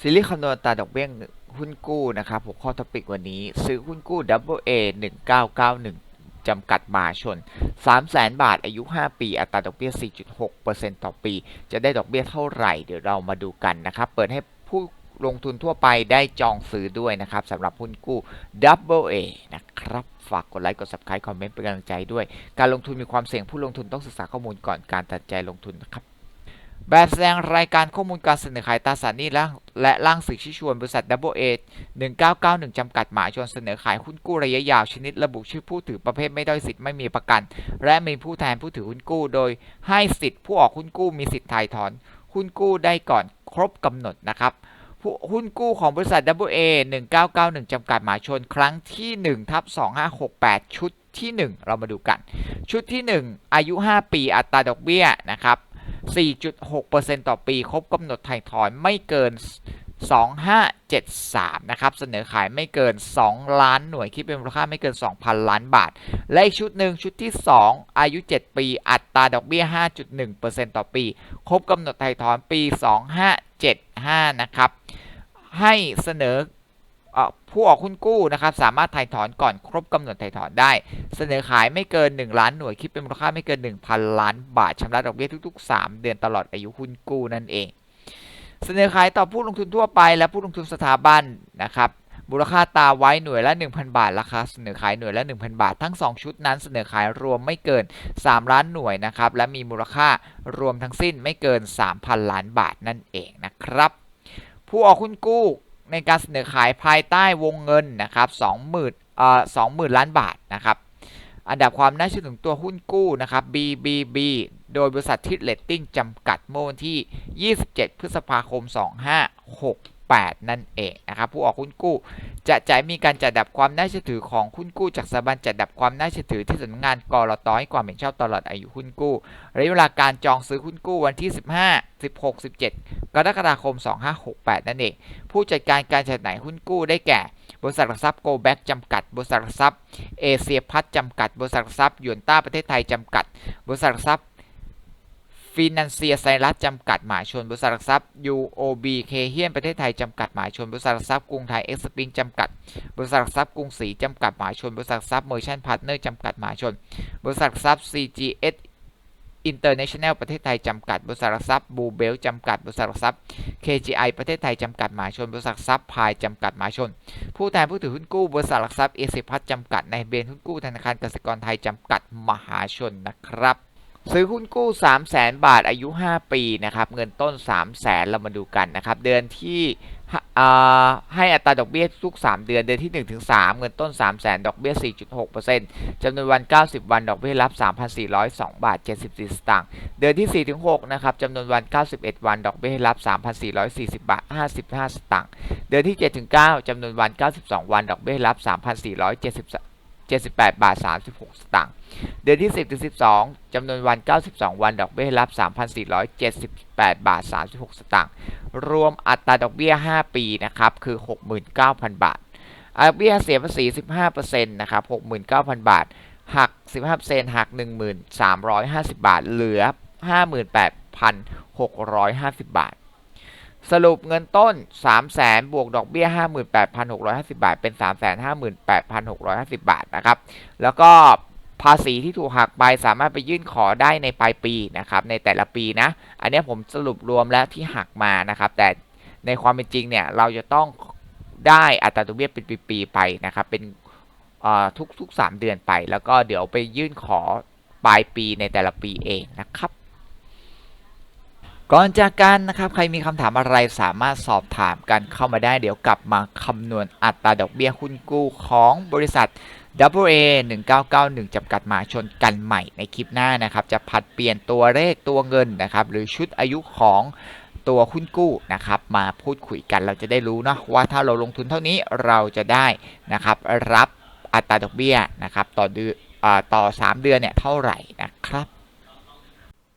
ซีรีส์คำนวณตาดอกเบี้ยหุ้นกู้นะครับหัวข้อทอปิกวันนี้ ซื้อหุ้นกู้ AA 1991จำกัดมาชน 300,000 บาทอายุ 5 ปี อัตราดอกเบี้ย 4.6%ต่อปี จะได้ดอกเบี้ยเท่าไหร่ เดี๋ยวเรามาดูกันนะครับ เปิดให้ผู้ลงทุนทั่วไปได้จองซื้อด้วยนะครับสำหรับหุ้นกู้ Double A นะครับ ฝากกดไลค์กด Subscribe คอมเมนต์เป็นกำลังใจด้วย การลงทุนมีความเสี่ยงผู้ลงทุนต้องศึกษาข้อมูลก่อนการตัดใจลงทุนนะครับ แบบแสดงรายการข้อมูลการเสนอขายตราสารหนี้และและร่างสื่อชี้ชวนบริษัท Double A 1991 จำกัดหมายชนเสนอขายหุ้นกู้ระยะยาวชนิดระบุชื่อผู้ถือประเภทไม่ได้สิทธิ์ไม่มีประกัน และมีผู้แทนผู้ถือหุ้นกู้ โดยให้สิทธิ์ผู้ออกหุ้นกู้มีสิทธิ์ถ่ายถอนหุ้นกู้ได้ก่อนครบกำหนดนะครับหุ้นกู้ของบริษัท Double A 1991 จำกัดหมายชนครั้งที่1ทับ2568 ชุดที่ 1 เรามาดูกัน ชุดที่ 1 อายุ 5 ปีอัตราดอกเบี้ยนะครับ 4.6%ต่อปี ครบกำหนดถ่ายถอนไม่เกิน 2573 นะครับ เสนอขายไม่เกิน 2 ล้านหน่วย คิดเป็นมูลค่าไม่เกิน 2,000 ล้านบาท และอีกชุดหนึ่งชุดที่ 2 อายุ 7 ปี อัตราดอกเบี้ย 5.1%ต่อปี ครบกำหนดถ่ายถอนปี 2575 นะครับ ให้เสนอเอ่อ ผู้ออกหุ้นกู้นะครับสามารถถ่ายถอนก่อนครบกำหนดถ่ายถอนได้ เสนอขายไม่เกิน 1 ล้านหน่วยคิดเป็นมูลค่าไม่เกิน 1,000 ล้านบาทชำระดอกเบี้ยทุก ๆ 3 เดือนตลอดอายุหุ้นกู้นั่นเอง เสนอขายต่อผู้ลงทุนทั่วไป และผู้ลงทุนสถาบันนะครับมูลค่าตาไว้หน่วยละ 1,000 บาทราคาเสนอขายหน่วยละ 1,000 บาท ทั้ง 2 ชุดนั้นเสนอขายรวมไม่เกิน 3 ล้านหน่วยนะครับและมีมูลค่ารวมทั้งสิ้นไม่เกิน 3,000 ล้านบาทนั่นเองนะครับผู้ออกหุ้นกู้ ในการเสนอขายภายใต้วงเงินนะครับ20,000เอ่อ20,000ล้านบาทนะครับอันดับความน่าเชื่อถือตัวหุ้นกู้นะครับ BBB โดยบริษัททิดเลตติ้งจำกัดเมื่อวันที่ 27 พฤษภาคม 8 นั่นเองนะครับผู้ออกหุ้นกู้ จะจ่ายมีการจัดดับความน่าเชื่อถือของหุ้นกู้ จากสถาบันจัดดับความน่าเชื่อถือที่สำนักงานกรตให้ความเห็นชอบตลอดอายุหุ้นกู้ระยะเวลาการจองซื้อหุ้นกู้วันที่ 15 16 17 กรกฎาคม 2568 นั่นเองผู้จัดการการจัดจำหน่ายหุ้นกู้ได้แก่บริษัทหลักทรัพย์โกลแบ็กจำกัด บริษัทหลักทรัพย์เอเชียพัฒนจำกัด บริษัทหลักทรัพย์ยวนต้าประเทศไทยจำกัด บริษัทหลักทรัพย์ ฟินันเซียไซรัสจำกัดหมายชนบริษัทหลักทรัพย์ UOB เคเฮียนประเทศไทยจำกัดหมายชนบริษัทหลักทรัพย์กรุงไทยเอ็กซ์ปิงจำกัด บริษัทหลักทรัพย์กรุงศรีจำกัดหมายชนบริษัทหลักทรัพย์เมอร์ชันพาร์ทเนอร์จำกัดหมายชน บริษัทหลักทรัพย์ CGS International ประเทศไทยจำกัดบริษัทหลักทรัพย์บูเบลจำกัดบริษัทหลักทรัพย์ KGI ประเทศไทยจำกัดหมายชนบริษัทหลักทรัพย์พายจำกัดหมายชน ผู้แทนผู้ถือหุ้นกู้บริษัทหลักทรัพย์เอเชียพัฒจำกัดในเบนหุ้นกู้ธนาคารกสิกรไทยจำกัดมหาชนนะครับ ซื้อหุ้นกู้ 3 0 0แสนบาทอายุ 5 ปีนะครับเงินต้น 3 0 0แสนเรามาดูกันนะครับเดือนที่ให้อัตราดอกเบี้ยทุก 3 เดือนเดือนที่ 1-3 เงินต้น 3 0 0แสนดอกเบี้ย 4.6%จำนวนวัน 90 วันดอกเบี้ยรับ 3,402 บาท 74 สตางค์เดือนที่ 4-6 นะครับจำนวนวัน 91 วันดอกเบี้ยรับ 3,440 บาท 55 สตางค์เดือนที่ 7-9จำนวนวัน 92 วันดอกเบี้ยรับ 3,470 78 บาท 36 สตางค์ เดือนที่ 10ถึง12 จำนวนวัน 92 วัน ดอกเบี้ยรับ 3,478 บาท 36 สตางค์ รวมอัตราดอกเบี้ย 5 ปี นะครับ คือ 69,000 บาท อัตราเบี้ยเสียภาษี 15%นะครับ 69,000 บาท หัก 15%หัก 1,350 บาท เหลือ 58,650 บาท สรุปเงินต้น 3 0 0แสนบวกดอกเบี้ย 58,650 บาท เป็น 358,650 บาทนะครับ แล้วก็ภาษีที่ถูกหักไปสามารถไปยื่นขอได้ในปลายปีนะครับ ในแต่ละปีนะ อันนี้ผมสรุปรวมแล้วที่หักมานะครับ แต่ในความเป็นจริงเนี่ย เราจะต้องได้อัตราดอกเบี้ยเป็นปีๆไปนะครับ เป็นทุกๆ 3 เดือนไป แล้วก็เดี๋ยวไปยื่นขอปลายปีในแต่ละปีเองนะครับ ก่อนจากกันนะครับใครมีคำถามอะไรสามารถสอบถามกันเข้ามาได้ เดี๋ยวกลับมาคำนวณอัตราดอกเบี้ยหุ้นกู้ของบริษัท WA 1991จำกัดหมาชนกันใหม่ในคลิปหน้านะครับ จะผัดเปลี่ยนตัวเลขตัวเงินนะครับ หรือชุดอายุของตัวหุ้นกู้นะครับมาพูดคุยกันเราจะได้รู้นะว่าถ้าเราลงทุนเท่านี้เราจะได้นะครับรับอัตราดอกเบี้ยนะครับต่อเดือนต่อ 3 เดือนเนี่ยเท่าไหร่นะครับ